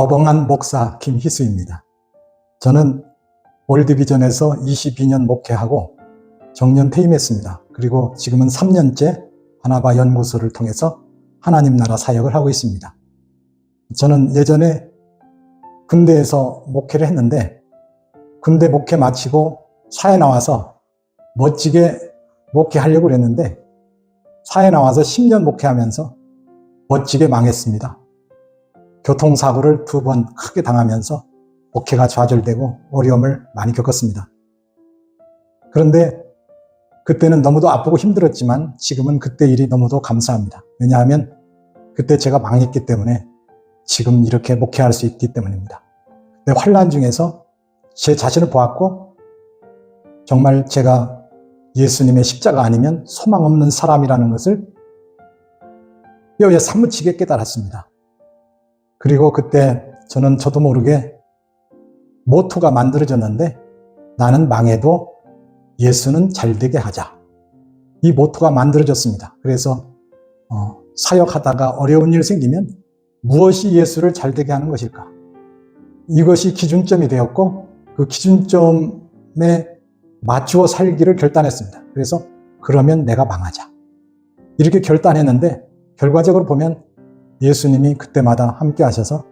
어벙한 목사 김희수입니다. 저는 월드비전에서 22년 목회하고 정년 퇴임했습니다. 그리고 지금은 3년째 하나바 연구소를 통해서 하나님 나라 사역을 하고 있습니다. 저는 예전에 군대에서 목회를 했는데 군대 목회 마치고 사회 나와서 멋지게 목회하려고 그랬는데 사회 나와서 10년 목회하면서 멋지게 망했습니다. 교통사고를 두 번 크게 당하면서 목회가 좌절되고 어려움을 많이 겪었습니다. 그런데 그때는 너무도 아프고 힘들었지만 지금은 그때 일이 너무도 감사합니다. 왜냐하면 그때 제가 망했기 때문에 지금 이렇게 목회할 수 있기 때문입니다. 그때 환란 중에서 제 자신을 보았고 정말 제가 예수님의 십자가 아니면 소망 없는 사람이라는 것을 뼈에 사무치게 깨달았습니다. 그리고 그때 저는 저도 모르게 모토가 만들어졌는데 나는 망해도 예수는 잘되게 하자. 이 모토가 만들어졌습니다. 그래서 어, 사역하다가 어려운 일 생기면 무엇이 예수를 잘되게 하는 것일까? 이것이 기준점이 되었고 그 기준점에 맞추어 살기를 결단했습니다. 그래서 그러면 내가 망하자. 이렇게 결단했는데 결과적으로 보면 예수님이 그때마다 함께 하셔서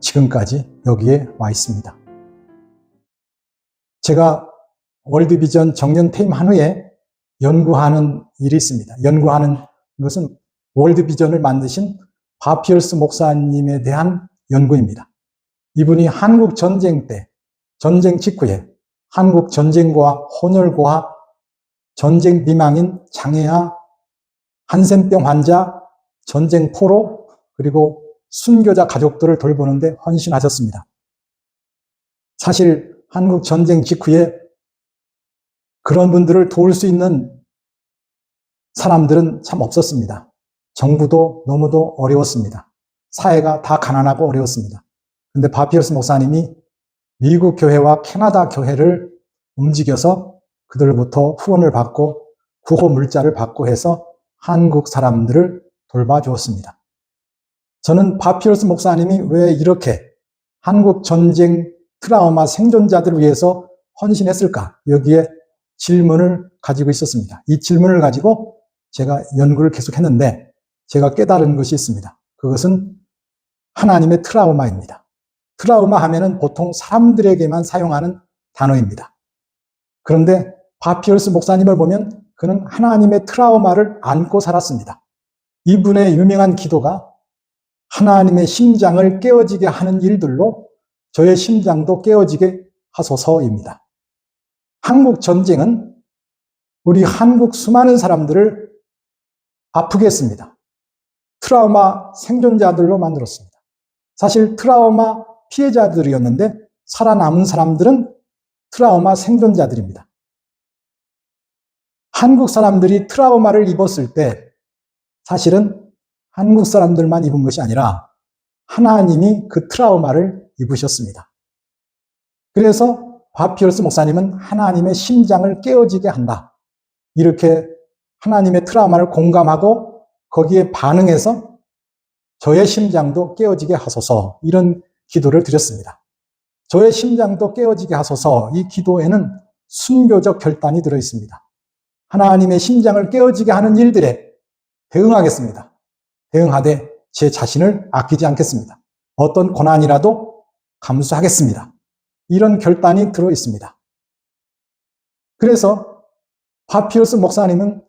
지금까지 여기에 와 있습니다. 제가 월드비전 정년 퇴임한 후에 연구하는 일이 있습니다. 연구하는 것은 월드비전을 만드신 바피얼스 목사님에 대한 연구입니다. 이분이 한국 전쟁 때, 전쟁 직후에 한국 전쟁과 혼혈과 전쟁 비망인 장애아, 한센병 환자, 전쟁 포로, 그리고 순교자 가족들을 돌보는데 헌신하셨습니다. 사실 한국 전쟁 직후에 그런 분들을 도울 수 있는 사람들은 참 없었습니다. 정부도 너무도 어려웠습니다. 사회가 다 가난하고 어려웠습니다. 근데 바피어스 목사님이 미국 교회와 캐나다 교회를 움직여서 그들로부터 후원을 받고 구호 물자를 받고 해서 한국 사람들을 돌봐 주었습니다. 저는 바피어스 목사님이 왜 이렇게 한국 전쟁 트라우마 생존자들을 위해서 헌신했을까? 여기에 질문을 가지고 있었습니다. 이 질문을 가지고 제가 연구를 계속 했는데 제가 깨달은 것이 있습니다. 그것은 하나님의 트라우마입니다. 트라우마 하면은 보통 사람들에게만 사용하는 단어입니다. 그런데 바피얼스 목사님을 보면 그는 하나님의 트라우마를 안고 살았습니다. 이분의 유명한 기도가 하나님의 심장을 깨어지게 하는 일들로 저의 심장도 깨어지게 하소서입니다. 한국 전쟁은 우리 한국 수많은 사람들을 아프게 했습니다. 트라우마 생존자들로 만들었습니다. 사실 트라우마 피해자들이었는데 살아남은 사람들은 트라우마 생존자들입니다. 한국 사람들이 트라우마를 입었을 때 사실은 한국 사람들만 입은 것이 아니라 하나님이 그 트라우마를 입으셨습니다. 그래서 바피얼스 목사님은 하나님의 심장을 깨어지게 한다. 이렇게 하나님의 트라우마를 공감하고 거기에 반응해서 저의 심장도 깨어지게 하소서 이런 기도를 드렸습니다. 저의 심장도 깨어지게 하소서 이 기도에는 순교적 결단이 들어 있습니다. 하나님의 심장을 깨어지게 하는 일들에 대응하겠습니다. 대응하되 제 자신을 아끼지 않겠습니다. 어떤 고난이라도 감수하겠습니다. 이런 결단이 들어 있습니다. 그래서 파피루스 목사님은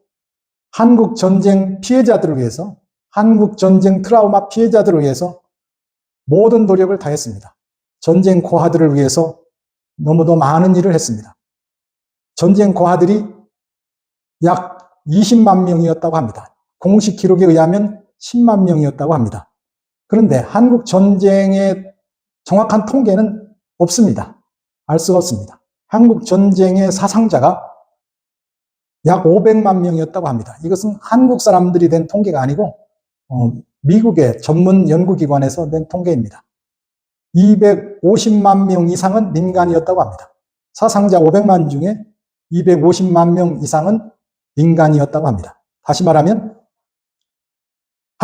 한국 전쟁 피해자들을 위해서, 한국 전쟁 트라우마 피해자들을 위해서 모든 노력을 다했습니다. 전쟁 고아들을 위해서 너무도 많은 일을 했습니다. 전쟁 고아들이 약 20만 명이었다고 합니다. 공식 기록에 의하면 10만 명이었다고 합니다. 그런데 한국 전쟁의 정확한 통계는 없습니다. 알 수가 없습니다. 한국 전쟁의 사상자가 약 500만 명이었다고 합니다. 이것은 한국 사람들이 낸 통계가 아니고 어, 미국의 전문 연구기관에서 낸 통계입니다. 250만 명 이상은 민간이었다고 합니다. 사상자 500만 중에 250만 명 이상은 민간이었다고 합니다. 다시 말하면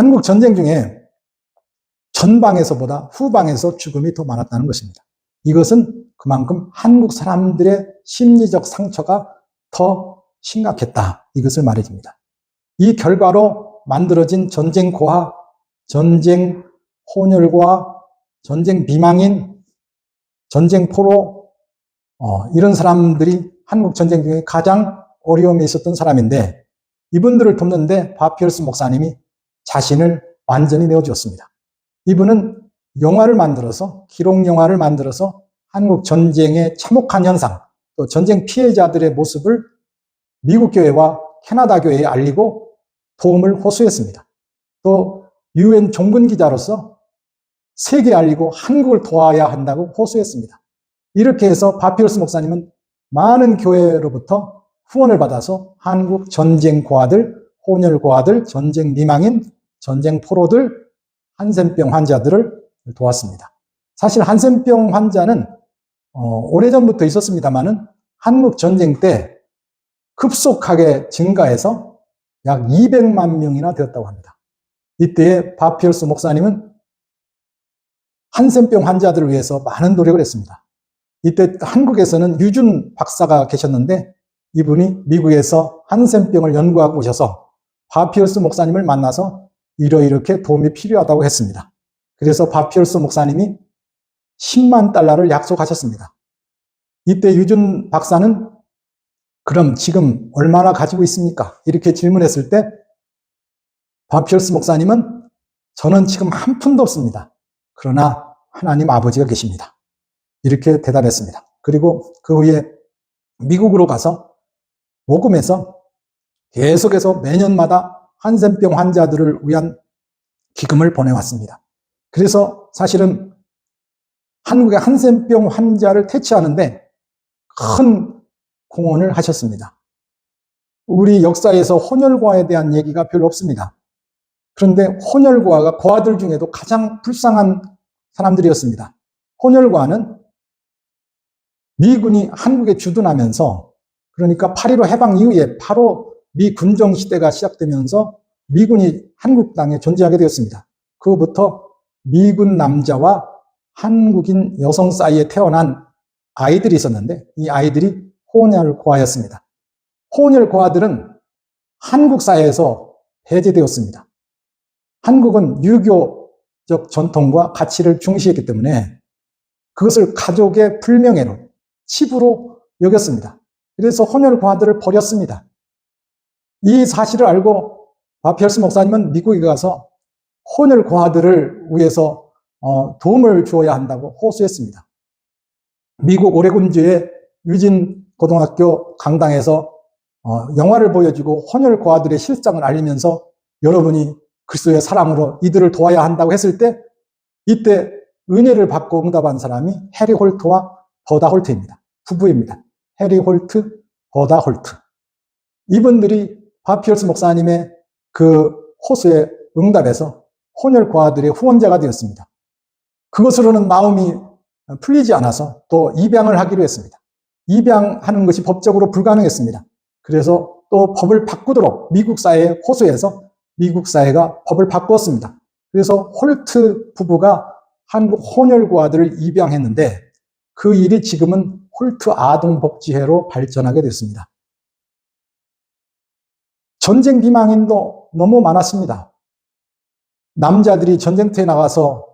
한국 전쟁 중에 전방에서보다 후방에서 죽음이 더 많았다는 것입니다. 이것은 그만큼 한국 사람들의 심리적 상처가 더 심각했다. 이것을 말해줍니다. 이 결과로 만들어진 전쟁 고화, 전쟁 혼혈과 전쟁 비망인, 전쟁 포로, 어, 이런 사람들이 한국 전쟁 중에 가장 어려움이 있었던 사람인데 이분들을 돕는데 바피얼스 목사님이 자신을 완전히 내어주었습니다. 이분은 영화를 만들어서 기록 영화를 만들어서 한국 전쟁의 참혹한 현상 또 전쟁 피해자들의 모습을 미국 교회와 캐나다 교회에 알리고 도움을 호소했습니다. 또 유엔 종군 기자로서 세계에 알리고 한국을 도와야 한다고 호소했습니다. 이렇게 해서 바피러스 목사님은 많은 교회로부터 후원을 받아서 한국 전쟁 고아들, 혼혈 고아들, 전쟁 미망인, 전쟁 포로들, 한센병 환자들을 도왔습니다. 사실 한센병 환자는 어, 오래전부터 있었습니다만은 한국 전쟁 때 급속하게 증가해서 약 200만 명이나 되었다고 합니다. 이때에 바피얼스 목사님은 한센병 환자들을 위해서 많은 노력을 했습니다. 이때 한국에서는 유준 박사가 계셨는데 이분이 미국에서 한센병을 연구하고 오셔서 바피얼스 목사님을 만나서 이러이렇게 도움이 필요하다고 했습니다. 그래서 바피얼스 목사님이 10만 달러를 약속하셨습니다. 이때 유준 박사는 그럼 지금 얼마나 가지고 있습니까? 이렇게 질문했을 때 바피얼스 목사님은 저는 지금 한 푼도 없습니다. 그러나 하나님 아버지가 계십니다. 이렇게 대답했습니다. 그리고 그 후에 미국으로 가서 모금해서 계속해서 매년마다 한센병 환자들을 위한 기금을 보내왔습니다. 그래서 사실은 한국의 한센병 환자를 퇴치하는데 큰 공헌을 하셨습니다. 우리 역사에서 혼혈과에 대한 얘기가 별로 없습니다. 그런데 혼혈과가 고아들 중에도 가장 불쌍한 사람들이었습니다. 혼혈과는 미군이 한국에 주둔하면서 그러니까 8.15 해방 이후에 바로 미 군정 시대가 시작되면서 미군이 한국 땅에 존재하게 되었습니다. 그부터 미군 남자와 한국인 여성 사이에 태어난 아이들이 있었는데 이 아이들이 혼혈고아였습니다. 혼혈고아들은 한국 사회에서 배제되었습니다. 한국은 유교적 전통과 가치를 중시했기 때문에 그것을 가족의 불명예로 치부로 여겼습니다. 그래서 혼혈고아들을 버렸습니다. 이 사실을 알고 바피얼스 목사님은 미국에 가서 혼혈 고아들을 위해서 어, 도움을 주어야 한다고 호소했습니다. 미국 오레곤주의 유진 고등학교 강당에서 어, 영화를 보여주고 혼혈 고아들의 실상을 알리면서 여러분이 그리스도의 사랑으로 이들을 도와야 한다고 했을 때 이때 은혜를 받고 응답한 사람이 해리 홀트와 버다 홀트입니다. 부부입니다. 해리 홀트, 버다 홀트. 이분들이 바피얼스 목사님의 그 호수에 응답해서 혼혈고아들의 후원자가 되었습니다. 그것으로는 마음이 풀리지 않아서 또 입양을 하기로 했습니다. 입양하는 것이 법적으로 불가능했습니다. 그래서 또 법을 바꾸도록 미국 사회에 호소해서 미국 사회가 법을 바꾸었습니다. 그래서 홀트 부부가 한국 혼혈고아들을 입양했는데 그 일이 지금은 홀트 아동복지회로 발전하게 됐습니다. 전쟁 비망인도 너무 많았습니다. 남자들이 전쟁터에 나가서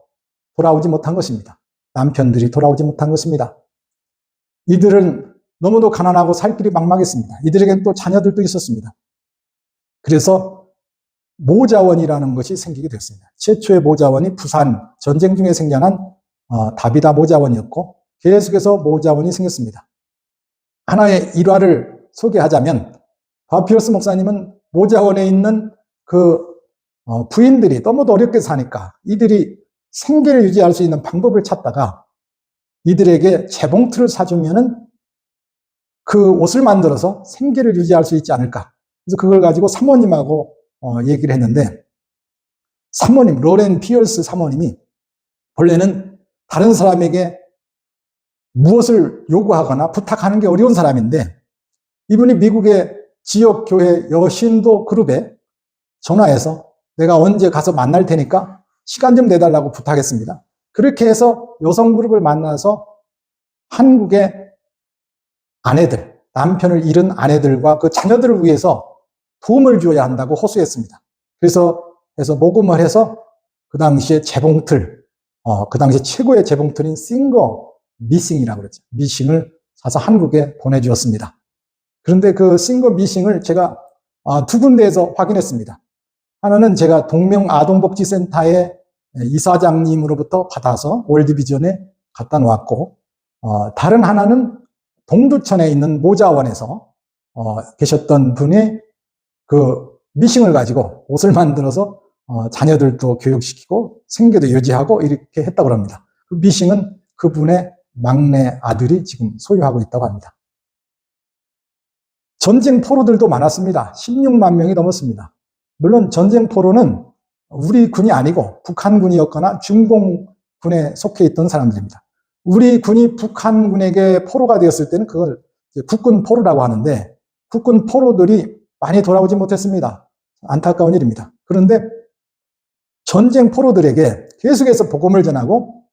돌아오지 못한 것입니다. 남편들이 돌아오지 못한 것입니다. 이들은 너무도 가난하고 살 길이 막막했습니다. 이들에게는 또 자녀들도 있었습니다. 그래서 모자원이라는 것이 생기게 됐습니다. 최초의 모자원이 부산 전쟁 중에 생겨난 어, 다비다 모자원이었고 계속해서 모자원이 생겼습니다. 하나의 일화를 소개하자면 바피오스 목사님은 모자원에 있는 그 어, 부인들이 너무도 어렵게 사니까 이들이 생계를 유지할 수 있는 방법을 찾다가 이들에게 재봉틀을 사주면은 그 옷을 만들어서 생계를 유지할 수 있지 않을까. 그래서 그걸 가지고 사모님하고 어, 얘기를 했는데 사모님 로렌 피얼스 사모님이 본래는 다른 사람에게 무엇을 요구하거나 부탁하는 게 어려운 사람인데 이분이 미국의 지역 교회 여신도 그룹에 전화해서 내가 언제 가서 만날 테니까 시간 좀 내달라고 부탁했습니다. 그렇게 해서 여성 그룹을 만나서 한국의 아내들, 남편을 잃은 아내들과 그 자녀들을 위해서 도움을 주어야 한다고 호소했습니다. 그래서 해서 모금을 해서 그 당시에 재봉틀, 어, 그 당시 최고의 재봉틀인 싱거 미싱이라고 그랬죠. 미싱을 사서 한국에 보내주었습니다. 그런데 그 싱거 미싱을 제가 아, 두 군데에서 확인했습니다. 하나는 제가 동명 아동복지센터의 이사장님으로부터 받아서 월드비전에 갖다 놓았고, 어, 다른 하나는 동두천에 있는 모자원에서 어, 계셨던 분이 그 미싱을 가지고 옷을 만들어서 어, 자녀들도 교육시키고 생계도 유지하고 이렇게 했다고 합니다. 그 미싱은 그분의 막내 아들이 지금 소유하고 있다고 합니다. 전쟁 포로들도 많았습니다. 16만 명이 넘었습니다. 물론 전쟁 포로는 우리 군이 아니고 북한군이었거나 중공군에 속해 있던 사람들입니다. 우리 군이 북한군에게 포로가 되었을 때는 그걸 국군 포로라고 하는데 국군 포로들이 많이 돌아오지 못했습니다. 안타까운 일입니다. 그런데 전쟁 포로들에게 계속해서 복음을 전하고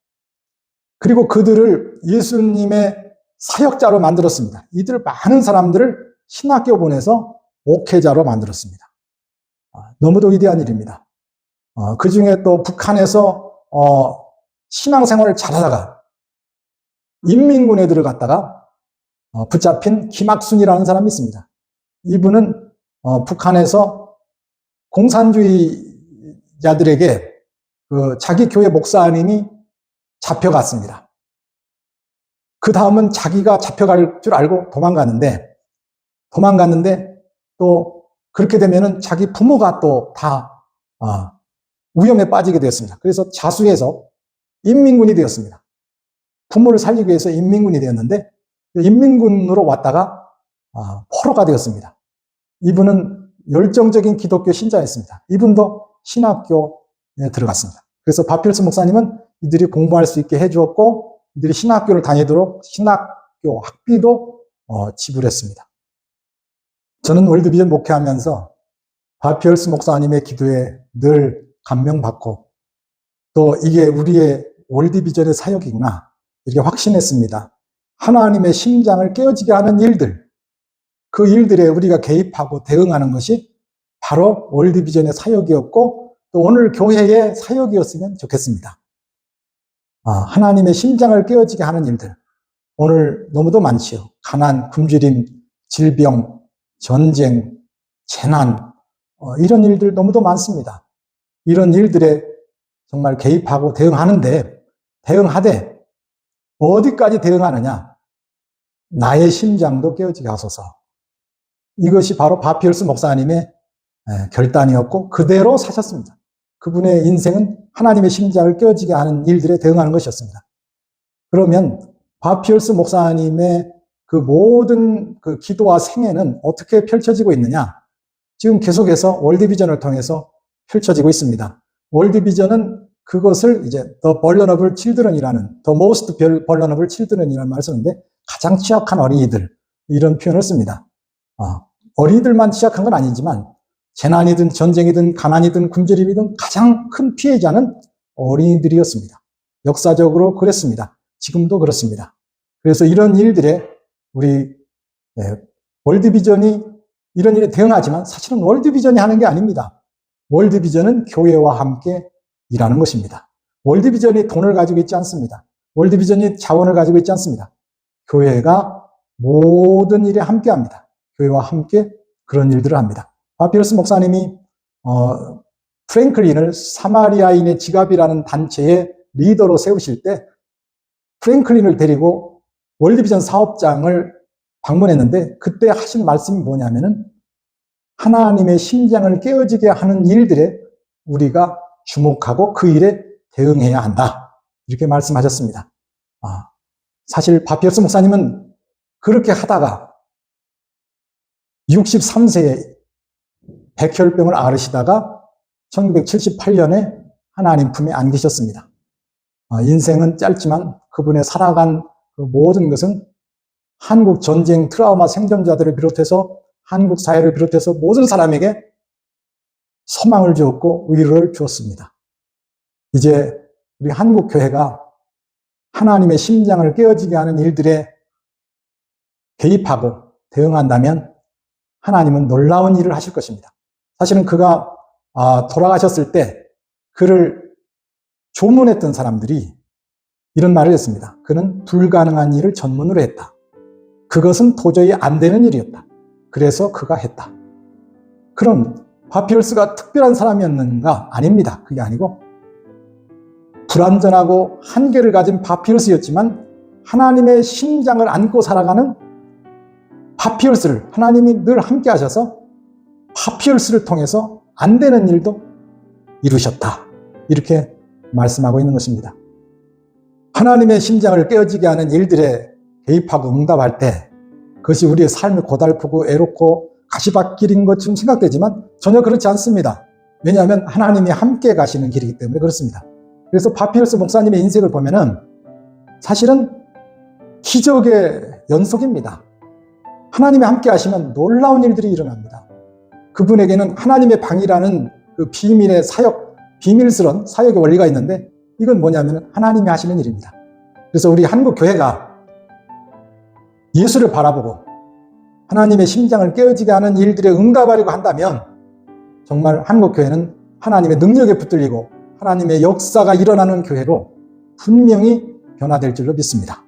그리고 그들을 예수님의 사역자로 만들었습니다. 이들 많은 사람들을 신학교 보내서 목회자로 만들었습니다. 아, 너무도 위대한 일입니다. 그 중에 또 북한에서 어, 신앙생활을 잘하다가 인민군에 들어갔다가 어, 붙잡힌 김학순이라는 사람이 있습니다. 이분은 어, 북한에서 공산주의자들에게 그 자기 교회 목사님이 잡혀갔습니다. 그 다음은 자기가 잡혀갈 줄 알고 도망갔는데 도망갔는데 또 그렇게 되면은 자기 부모가 또다 어, 위험에 빠지게 되었습니다. 그래서 자수해서 인민군이 되었습니다. 부모를 살리기 위해서 인민군이 되었는데 인민군으로 왔다가 아, 포로가 되었습니다. 이분은 열정적인 기독교 신자였습니다. 이분도 신학교에 들어갔습니다. 그래서 바필스 목사님은 이들이 공부할 수 있게 해주었고 이들이 신학교를 다니도록 신학교 학비도 어, 지불했습니다. 저는 월드비전 목회하면서 바피얼스 목사님의 기도에 늘 감명받고 또 이게 우리의 월드비전의 사역이구나 이렇게 확신했습니다. 하나님의 심장을 깨어지게 하는 일들, 그 일들에 우리가 개입하고 대응하는 것이 바로 월드비전의 사역이었고 또 오늘 교회의 사역이었으면 좋겠습니다. 아, 하나님의 심장을 깨어지게 하는 일들. 오늘 너무도 많지요. 가난, 굶주림, 질병, 전쟁, 재난, 어, 이런 일들 너무도 많습니다. 이런 일들에 정말 개입하고 대응하는데, 대응하되, 어디까지 대응하느냐? 나의 심장도 깨어지게 하소서. 이것이 바로 바피얼스 목사님의 결단이었고, 그대로 사셨습니다. 그분의 인생은 하나님의 심장을 깨어지게 하는 일들에 대응하는 것이었습니다. 그러면 바피얼스 목사님의 그 모든 그 기도와 생애는 어떻게 펼쳐지고 있느냐? 지금 계속해서 월드비전을 통해서 펼쳐지고 있습니다. 월드비전은 그것을 이제 The Vulnerable Children이라는 The Most Vulnerable Children이라는 말을 쓰는데 가장 취약한 어린이들 이런 표현을 씁니다. 어, 어린이들만 취약한 건 아니지만 재난이든 전쟁이든 가난이든 굶주림이든 가장 큰 피해자는 어린이들이었습니다. 역사적으로 그랬습니다. 지금도 그렇습니다. 그래서 이런 일들에 우리 네, 월드비전이 이런 일에 대응하지만 사실은 월드비전이 하는 게 아닙니다. 월드비전은 교회와 함께 일하는 것입니다. 월드비전이 돈을 가지고 있지 않습니다. 월드비전이 자원을 가지고 있지 않습니다. 교회가 모든 일에 함께 합니다. 교회와 함께 그런 일들을 합니다. 바피러스 목사님이 어, 프랭클린을 사마리아인의 지갑이라는 단체의 리더로 세우실 때 프랭클린을 데리고 월드비전 사업장을 방문했는데 그때 하신 말씀이 뭐냐면은 하나님의 심장을 깨어지게 하는 일들에 우리가 주목하고 그 일에 대응해야 한다. 이렇게 말씀하셨습니다. 아, 사실 바피어스 목사님은 그렇게 하다가 63세에 백혈병을 앓으시다가 1978년에 하나님 품에 안기셨습니다. 아, 인생은 짧지만 그분의 살아간 그 모든 것은 한국 전쟁 트라우마 생존자들을 비롯해서 한국 사회를 비롯해서 모든 사람에게 소망을 주었고 위로를 주었습니다. 이제 우리 한국 교회가 하나님의 심장을 깨어지게 하는 일들에 개입하고 대응한다면 하나님은 놀라운 일을 하실 것입니다. 사실은 그가 아, 돌아가셨을 때 그를 조문했던 사람들이 이런 말을 했습니다. 그는 불가능한 일을 전문으로 했다. 그것은 도저히 안 되는 일이었다. 그래서 그가 했다. 그럼 바피루스가 특별한 사람이었는가? 아닙니다. 그게 아니고 불완전하고 한계를 가진 바피루스였지만 하나님의 심장을 안고 살아가는 바피루스를 하나님이 늘 함께 하셔서 바피루스를 통해서 안 되는 일도 이루셨다. 이렇게 말씀하고 있는 것입니다. 하나님의 심장을 깨어지게 하는 일들에 개입하고 응답할 때 그것이 우리의 삶이 고달프고 애롭고 가시밭길인 것처럼 생각되지만 전혀 그렇지 않습니다. 왜냐하면 하나님이 함께 가시는 길이기 때문에 그렇습니다. 그래서 바피루스 목사님의 인생을 보면은 사실은 기적의 연속입니다. 하나님이 함께 하시면 놀라운 일들이 일어납니다. 그분에게는 하나님의 방이라는 그 비밀의 사역, 비밀스러운 사역의 원리가 있는데 이건 뭐냐면 하나님이 하시는 일입니다. 그래서 우리 한국 교회가 예수를 바라보고 하나님의 심장을 깨어지게 하는 일들에 응답하려고 한다면 정말 한국 교회는 하나님의 능력에 붙들리고 하나님의 역사가 일어나는 교회로 분명히 변화될 줄로 믿습니다.